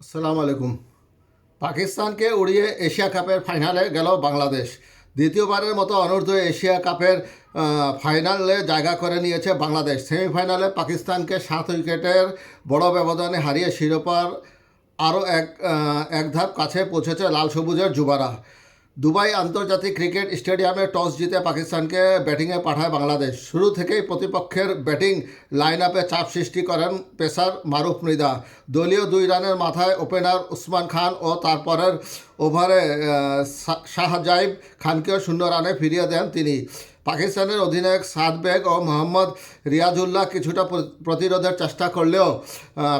আসসালামু আলাইকুম। পাকিস্তানকে উড়িয়ে এশিয়া কাপের ফাইনালে গেল বাংলাদেশ। দ্বিতীয়বারের মতো অনূর্ধ্ব এশিয়া কাপের ফাইনালে জায়গা করে নিয়েছে বাংলাদেশ। সেমিফাইনালে পাকিস্তানকে সাত উইকেটের বড় ব্যবধানে হারিয়ে শিরোপার আরও এক এক ধাপ কাছে পৌঁছেছে লাল সবুজের যুবারা। দুবাই আন্তর্জাতিক ক্রিকেট স্টেডিয়ামে টস জিতে পাকিস্তানকে ব্যাটিংয়ে পাঠায় বাংলাদেশ। শুরু থেকেই প্রতিপক্ষের ব্যাটিং লাইন আপে চাপ সৃষ্টি করেন পেসার মারুফ মৃদা দলীয় দুই রানের মাথায় ওপেনার উসমান খান ও তারপরের ওভারে শাহজাইব খানকেও শূন্য রানে ফিরিয়ে দেন তিনি। পাকিস্তানের অধিনায়ক সাদ বেগ ও মোহাম্মদ রিয়াজুল্লাহ কিছুটা প্রতিরোধের চেষ্টা করলেও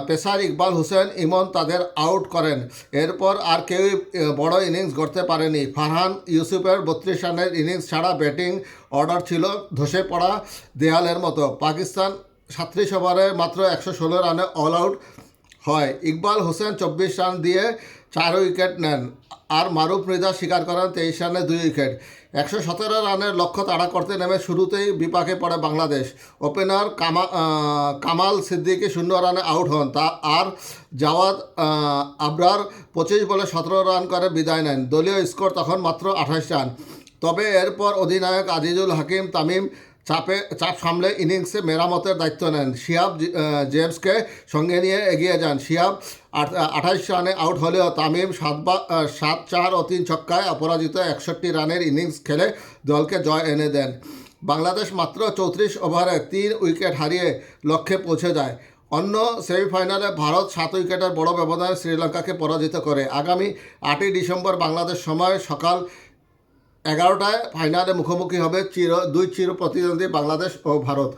পেসার ইকবাল হোসেন ইমন তাদের আউট করেন। এরপর আর কেউই বড় ইনিংস গড়তে পারেনি। ফারহান ইউসুফের বত্রিশ রানের ইনিংস ছাড়া ব্যাটিং অর্ডার ছিল ধসে পড়া দেয়ালের মতো। পাকিস্তান সাতত্রিশ ওভারে মাত্র একশো ষোলো রানে অল আউট হয়। ইকবাল হোসেন চব্বিশ রান দিয়ে চার উইকেট নেন আর মারুফ মৃদা স্বীকার করেন তেইশ রানে দুই উইকেট। একশো সতেরো রানের লক্ষ্য তাড়া করতে নেমে শুরুতেই বিপাকে পড়ে বাংলাদেশ। ওপেনার কামা কামাল সিদ্দিকি শূন্য রানে আউট হন। তা আর জাওয়াদ আবরার পঁচিশ বলে সতেরো রান করে বিদায় নেন। দলীয় স্কোর তখন মাত্র আঠাশ রান। তবে এরপর অধিনায়ক আজিজুল হাকিম, তামিম চাপে চাপ সামলে ইনিংসে মেরামতের দায়িত্ব নেন। আহ, জেমসকে সঙ্গে নিয়ে এগিয়ে যান। আট- আঠাইশ রানে আউট হলেও তামিম সাত বা সাত চার ও তিন ছক্কায় অপরাজিত একষট্টি রানের ইনিংস খেলে দলকে জয় এনে দেন। বাংলাদেশ মাত্র চৌত্রিশ ওভারে তিন উইকেট হারিয়ে লক্ষ্যে পৌঁছে যায়। অন্য সেমিফাইনালে ভারত সাত উইকেটের বড় ব্যবধানে শ্রীলঙ্কাকে পরাজিত করে। আগামী আটই ডিসেম্বর বাংলাদেশ সময় সকাল এগারোটায় ফাইনালে মুখোমুখি হবে চির দুই চির প্রতিদ্বন্দ্বী বাংলাদেশ ও ভারত।